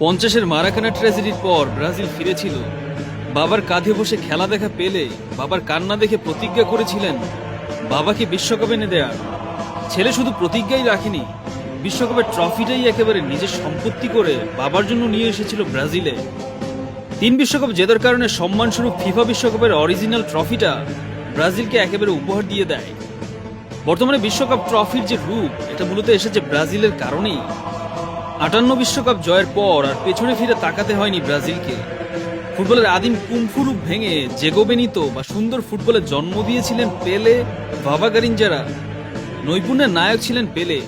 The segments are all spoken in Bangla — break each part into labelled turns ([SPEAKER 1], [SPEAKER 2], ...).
[SPEAKER 1] পঞ্চাশের মারাকানা ট্র্যাজেডির পর ব্রাজিল ফিরেছিল। বাবার কাঁধে বসে খেলা দেখা পেলে বাবার কান্না দেখে প্রতিজ্ঞা করেছিলেন বাবাকে বিশ্বকাপ এনে দেয়ার ছেলে শুধু প্রতিজ্ঞাই রাখেনি, বিশ্বকাপের ট্রফিটাই একেবারে নিজের সম্পত্তি করে বাবার জন্য নিয়ে এসেছিল ব্রাজিলে। তিন বিশ্বকাপ জেতার কারণে সম্মানস্বরূপ ফিফা বিশ্বকাপের অরিজিনাল ট্রফিটা ব্রাজিলকে একেবারে উপহার দিয়ে দেয়। বর্তমানে বিশ্বকাপ ট্রফির যে রূপ, এটা মূলত এসেছে ব্রাজিলের কারণেই। আটান্ন বিশ্বকাপ জয়ের পর আর পেছনে ফিরে তাকাতে হয়নি ব্রাজিলকে। ফুটবলের আদিম কুম্ফু রূপ ভেঙে জেগোবেনিতো বা সুন্দর ফুটবলে জন্ম দিয়েছিলেন পেলে ভাবাগারিন যারা নৈপুণ্যের নায়ক ছিলেন পেলে।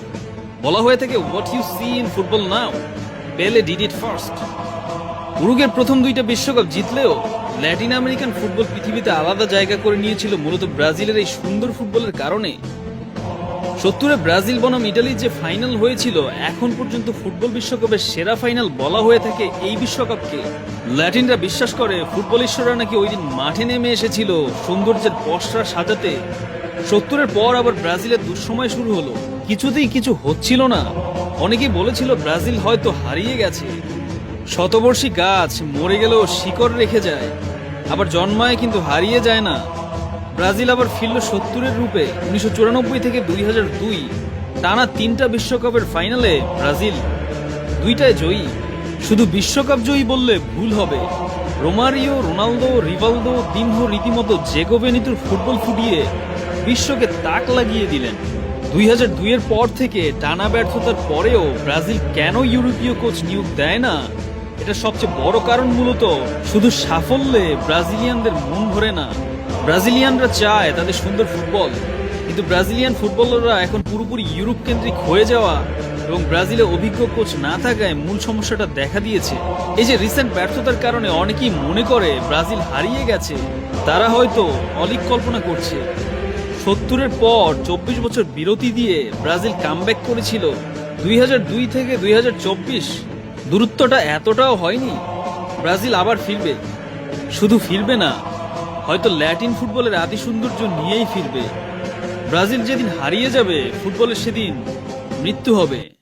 [SPEAKER 1] বলা হয়ে থাকে, what you see in football now? Pele did it first. উরুগের প্রথম দুইটা বিশ্বকাপ জিতলেও ল্যাটিন আমেরিকান ফুটবল পৃথিবীতে আলাদা জায়গা করে নিয়েছিল মূলত ব্রাজিলের এই সুন্দর ফুটবলের কারণে। সত্তরে ব্রাজিল বনাম ইটালির যে ফাইনাল হয়েছিল, এখন পর্যন্ত ফুটবল বিশ্বকাপের সেরা ফাইনাল বলা হয়ে থাকে এই বিশ্বকাপকে। ল্যাটিনরা বিশ্বাস করে ফুটবল ঈশ্বররা নাকি ওই দিন মাঠে নেমে এসেছিল সৌন্দর্যের পসরা সাজাতে। সত্তরের পর আবার ব্রাজিলের দুঃসময় শুরু হলো। কিছুতেই কিছু হচ্ছিল না। অনেকেই বলেছিল ব্রাজিল হয়তো হারিয়ে গেছে। শতবর্ষী গাছ মরে গেলেও শিকড় রেখে যায়। আবার জন্মায় কিন্তু হারিয়ে যায় না। ব্রাজিল আবার ফিরল সত্তরের রূপে, উনিশশো চুরানব্বই থেকে দুই দুই। টানা তিনটা বিশ্বকাপের ফাইনালে ব্রাজিল দুইটায় জয়ী। শুধু বিশ্বকাপ জয়ী বললে ভুল হবে। রোমারিও, রোনালদো, রিভালদো, দিনহো রীতিমতো জেগোবেনিতুর ফুটবল ফুটিয়ে বিশ্বকে তাক লাগিয়ে দিলেন। দুই হাজার দুইয়ের পর থেকে টানা ব্যর্থতার পরেও ব্রাজিল কেন ইউরোপীয় কোচ নিয়োগ দেয় না? এটা সবচেয়ে বড় কারণ মূলত শুধু সাফল্যে ব্রাজিলিয়ানদের মন ভরে না। ব্রাজিলিয়ানরা চায় তাদের সুন্দর ফুটবল। কিন্তু ব্রাজিলিয়ান ফুটবলাররা এখন পুরোপুরি ইউরোপ কেন্দ্রিক হয়ে যাওয়া এবং ব্রাজিলে অভিজ্ঞ কোচ না থাকায় মূল সমস্যাটা দেখা দিয়েছে। এই যে রিসেন্ট ব্যর্থতার কারণে অনেকেই মনে করে ব্রাজিল হারিয়ে গেছে, তারা হয়তো অলিক কল্পনা করছে। সত্তরের পর চব্বিশ বছর বিরতি দিয়ে ব্রাজিল কামব্যাক করেছিল। দুই দুই থেকে দুই হাজার চব্বিশ দূরত্বটা এতটাও হয়নি। ব্রাজিল আবার ফিরবে। শুধু ফিরবে না হয়তো ল্যাটিন ফুটবলের আদি সৌন্দর্য নিয়েই ফিরবে। ব্রাজিল যেদিন হারিয়ে যাবে, ফুটবলের সেদিন মৃত্যু হবে।